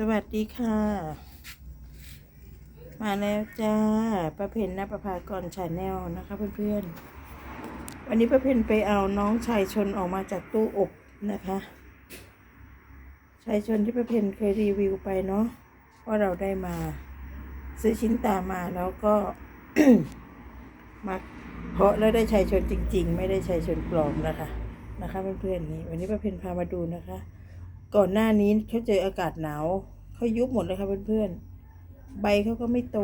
สวัสดีค่ะ มาแล้วจ้าประเพณนประภากรชาแนลนะคะเพื่อนๆ วันนี้ประเพณไปเอาน้องชายชนออกมาจากตู้อบนะคะ ชายชนที่ประเพณเคยรีวิวไปเนาะว่าเราได้มา ซื้อชิ้นตามาแล้วก็มาเพาะแล้วได้ชายชนจริง ๆ ไม่ได้ชายชนปลอมนะคะนะคะเพื่อนๆนี่วันนี้ประเพณพามาดูนะคะ ก่อนหน้านี้เขาเจออากาศหนาวเขายุบหมดเลยค่ะเพื่อนๆ ใบเขาก็ไม่โต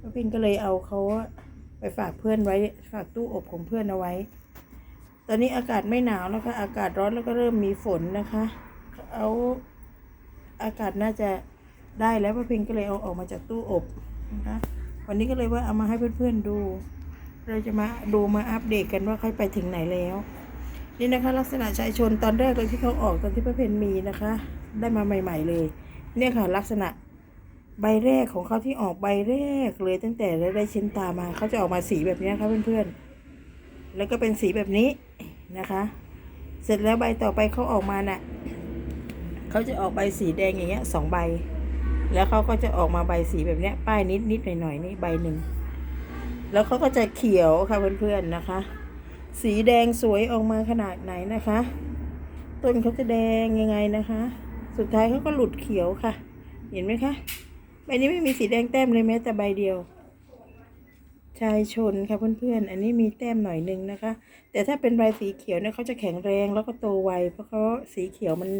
ป้าพินก็เลยเอาเขาไปฝากเพื่อนไว้ฝากตู้อบของเพื่อนเอาไว้ ตอนนี้อากาศไม่หนาวแล้วค่ะอากาศร้อนแล้วก็เริ่มมีฝนนะคะ เอาอากาศน่าจะได้แล้วป้าพินก็เลยเอาออกมาจากตู้อบนะคะวันนี้ก็เลยว่าเอามาให้เพื่อนๆดู เราจะมาดูมาอัปเดตกันว่าเขาไปถึงไหนแล้ว นี่นะคะ ลักษณะชายชนตอนแรกเลยที่เขาออกตอนที่พระเพนมีนะคะ ได้มาใหม่ ๆ เลย เนี่ยค่ะ ลักษณะใบแรกของเขาที่ออกใบแรกเลยตั้งแต่ได้ชิ้นตามาเขาจะออกมาสีแบบนี้ค่ะเพื่อนๆแล้วก็เป็นสีแบบนี้นะคะ เสร็จแล้วใบต่อไปเขาออกมาน่ะเขาจะออกใบสีแดงอย่างเงี้ยสองใบ แล้วเขาก็จะออกมาใบสีแบบเนี้ยป้ายนิดนิดหน่อยหน่อยๆนี่ใบหนึ่งแล้วเขาก็จะเขียวค่ะเพื่อนๆนะคะ สีแดงสวยออกมาขนาดไหนนะคะ ต้นเขาจะแดงยังไงนะคะ สุดท้ายเขาก็หลุดเขียวค่ะ เห็นไหมคะใบนี้ไม่มีสีแดงแต้มเลยแม้แต่ใบเดียวชายชนค่ะเพื่อนๆ อันนี้มีแต้มหน่อยนึงนะคะ แต่ถ้าเป็นใบสีเขียวเนี่ยเขาจะแข็งแรงแล้วก็โตไวเพราะเขาสีเขียวมัน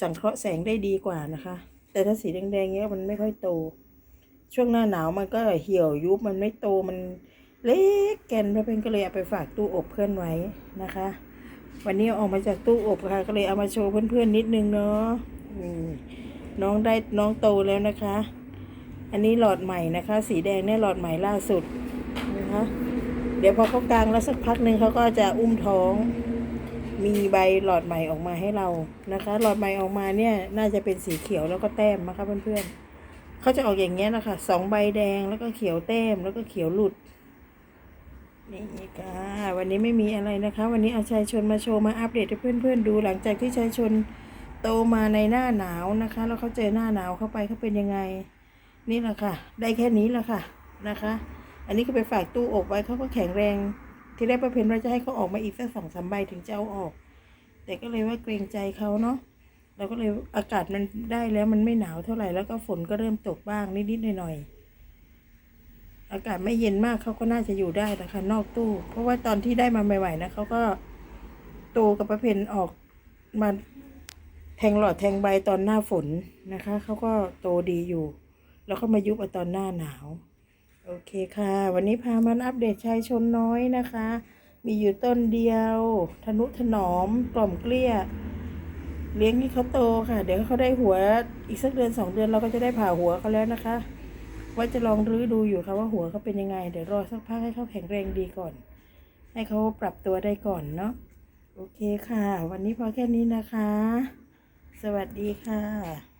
สังเคราะห์แสงได้ดีกว่านะคะ แต่ถ้าสีแดงๆเนี้ยมันไม่ค่อยโต ช่วงหน้าหนาวมันก็เหี่ยวยุบมันไม่โตมัน เล็กแก่นพระเพนก็เลยเอาไปฝากตู้อบเพื่อนไว้นะคะ วันนี้ออกมาจากตู้อบค่ะก็เลยเอามาโชว์เพื่อนๆนิดนึงเนาะน้องได้น้องโตแล้วนะคะ อันนี้หลอดใหม่นะคะ สีแดงเนี่ยหลอดใหม่ล่าสุดนะคะเดี๋ยวพอเขากลางแล้วสักพักหนึ่งเขาก็จะอุ้มท้องมีใบหลอดใหม่ออกมาให้เรานะคะ หลอดใหม่ออกมาเนี่ย น่าจะเป็นสีเขียวแล้วก็แต้มนะคะเพื่อนๆเขาจะออกอย่างเงี้ยนะคะสองใบแดงแล้วก็เขียวแต้มแล้วก็เขียวหลุด นี่ค่ะ วันนี้ไม่มีอะไรนะคะ วันนี้เอาชายชนมาโชว์มาอัปเดตให้เพื่อนๆดูหลังจากที่ชายชนโตมาในหน้าหนาวนะคะ แล้วเขาเจอหน้าหนาวเข้าไปเขาเป็นยังไง นี่แหละค่ะ ได้แค่นี้แหละค่ะนะคะ อันนี้ก็ไปฝากตู้อบไว้เขาก็แข็งแรง ที่แรกประเพณว่าจะให้เขาออกมาอีกสักสองสามใบถึงจะเอาออก แต่ก็เลยว่าเกรงใจเขาเนาะเราก็เลยอากาศมันได้แล้วมันไม่หนาวเท่าไหร่แล้วก็ฝนก็เริ่มตกบ้างนิดๆหน่อยๆ อากาศไม่เย็นมากเขาก็น่าจะอยู่ได้นะคะ นอกตู้ เพราะว่าตอนที่ได้มาใหม่ๆนะเขาก็โตกับประเพณออกมาแทงหลอดแทงใบตอนหน้าฝนนะคะเขาก็โตดีอยู่ แล้วก็มายุบเอาตอนหน้าหนาว โอเคค่ะ วันนี้พามันอัปเดตชายชนน้อยนะคะ มีอยู่ต้นเดียวทนุถนอมกล่อมเกลี้ย เลี้ยงให้เขาโตค่ะ เดี๋ยวเขาได้หัวอีกสักเดือนสองเดือนเราก็จะได้ผ่าหัวเขาแล้วนะคะ ว่าจะลองรื้อดูอยู่ค่ะว่าหัวเขาเป็นยังไง เดี๋ยวรอสักพักให้เขาแข็งแรงดีก่อน ให้เขาปรับตัวได้ก่อนเนาะโอเคค่ะ วันนี้พอแค่นี้นะคะ สวัสดีค่ะ